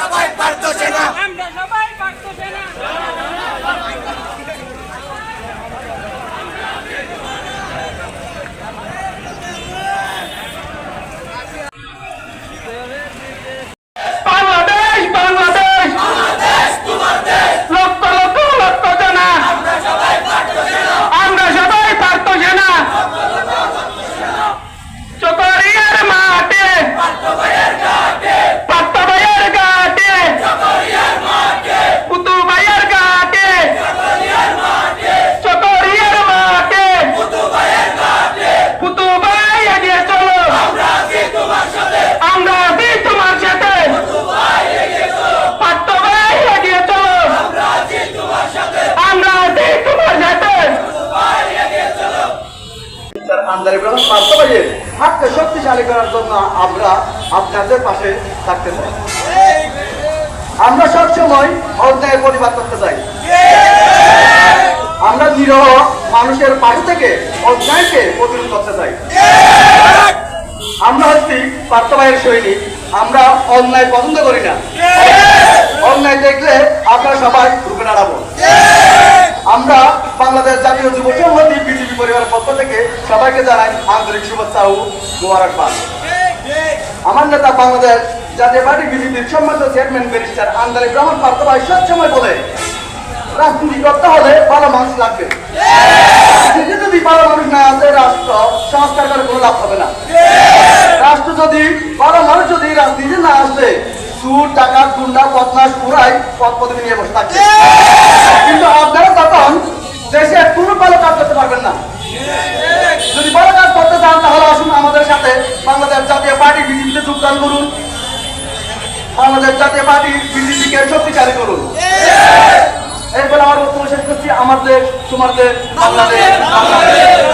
সবাই পারতো সেনা। আমরা সবাই ব্রাহ্মণ বাস্তবায়নের হাতকে শক্তিশালী করার জন্য আমরা আপনাদের পাশে থাকতে চাই। আমরা সবসময় অন্যায়ের প্রতিবাদ করতে চাই। আমরা নিরহ মানুষের পাশে থেকে অন্যায়কে প্রতিরোধ করতে চাই। আমরা হচ্ছি বাস্তবায়ের সৈনিক, আমরা অন্যায় পছন্দ করি না। অন্যায় দেখলে আপনারা সবাই রুখে দাঁড়াবো। আমরা বাংলাদেশ জাতীয় যুব পরিবারের পক্ষ থেকে সবাইকে জানাই আন্তরিক শুভেচ্ছা ও মোবারকবাদ। আমার নেতা বাংলাদেশ জাতীয় পার্টি বিজেপির সম্মানিত চেয়ারম্যান ব্যারিস্টার আন্দালি ব্রাহ্মণ পার্থ ভাই সবসময় বলে রাজনীতি করতে হলে ভালো মানুষ লাগবে। যদি ভালো মানুষ না আসে রাষ্ট্র সংস্কার করে কোনো লাভ হবে না। রাষ্ট্র যদি ভালো মানুষ যদি রাজনীতি না আসে সুর টাকা, গুন্ডা বদমাস পুরাই পদ পদবি নিয়ে বসে থাকবে। কিন্তু আপনারা তখন দেশে কোনো ভালো কাজ করতে পারবেন না যদি ভালো কাজ করতে চান তাহলে আসুন আমাদের সাথে বাংলাদেশ জাতীয় পার্টি বিজেপিতে যোগদান করুন বাংলাদেশ জাতীয় পার্টি বিজেপিকে শক্তিশালী করুন। এরপর আমার বক্তব্য শেষ করছি আমাদের তোমাদের বাংলাদেশ বাংলাদেশ।